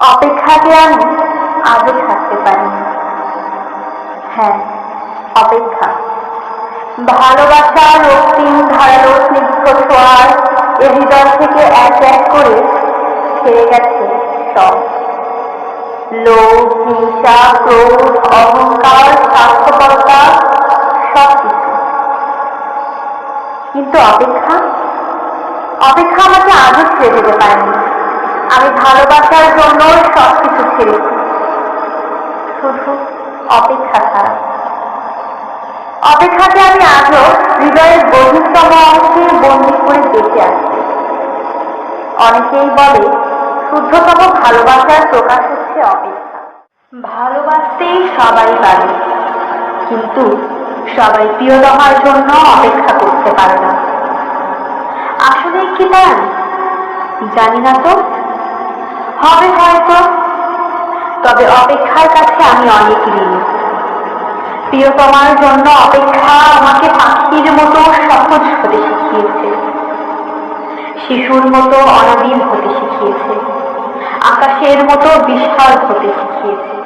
অপেক্ষাকে আমি আজও ছাড়তে পারি। হ্যাঁ অপেক্ষা। ভালোবাসা রক্তিম ধারালো স্নিগ্ধ ছোঁয়ার এ হৃদয় থেকে এক এক করে ছেড়ে গেছে সব। লোভ হিংসা ক্রোধ অহংকার, স্বার্থপরতা সব কিছু কিন্তু অপেক্ষা? অপেক্ষা আমাকে আজও ছেড়ে আমি ভালোবাসার জন্য সব কিছু ছেড়েছি শুধু অপেক্ষা ছাড়া। অপেক্ষাকে আমি আজও হৃদয়ের গভীরতম অংশে বন্দি করে বেঁচে আছি। অনেকেই বলে, শুদ্ধতম ভালোবাসার প্রকাশ হচ্ছে অপেক্ষা। ভালোবাসতেই সবাই পারে, কিন্তু সবাই প্রিয়তমার জন্য অপেক্ষা করতে পারে না। আসলে কি তাই জানি না তো। হবে হয়তো, তবে অপেক্ষার কাছে আমি অনেক ঋণী। প্রিয়তমার জন্য অপেক্ষা আমাকে পাখির মতো সহজ হতে শিখিয়েছে। শিশুর মতো অনাদিন হতে শিখিয়েছে। আকাশের মতো বিশাল হতে শিখিয়েছে।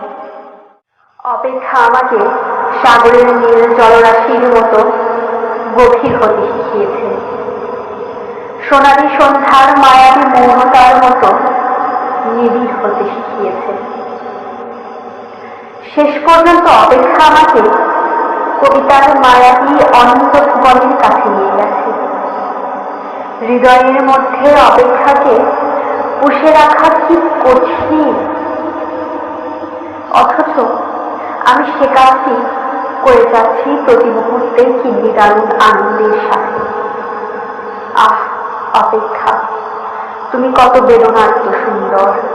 অপেক্ষা আমাকে সাগরের নীল জলরাশির মতো গভীর হতে শিখিয়েছে। সোনালী সন্ধ্যার মায়াবী শেষ পর্যন্ত অপেক্ষা আমাকে কবিতার মায়াবী অনন্ত ভুবনের কাছে নিয়ে গেছে। হৃদয়ের মধ্যে অপেক্ষাকে পুষে রাখা কি কঠিন অথচ আমি সে কাজটি করে যাচ্ছি প্রতি মুহূর্তে কি আনন্দের সাথে। আহ, অপেক্ষা, তুমি কত বেদনার্ত সুন্দর।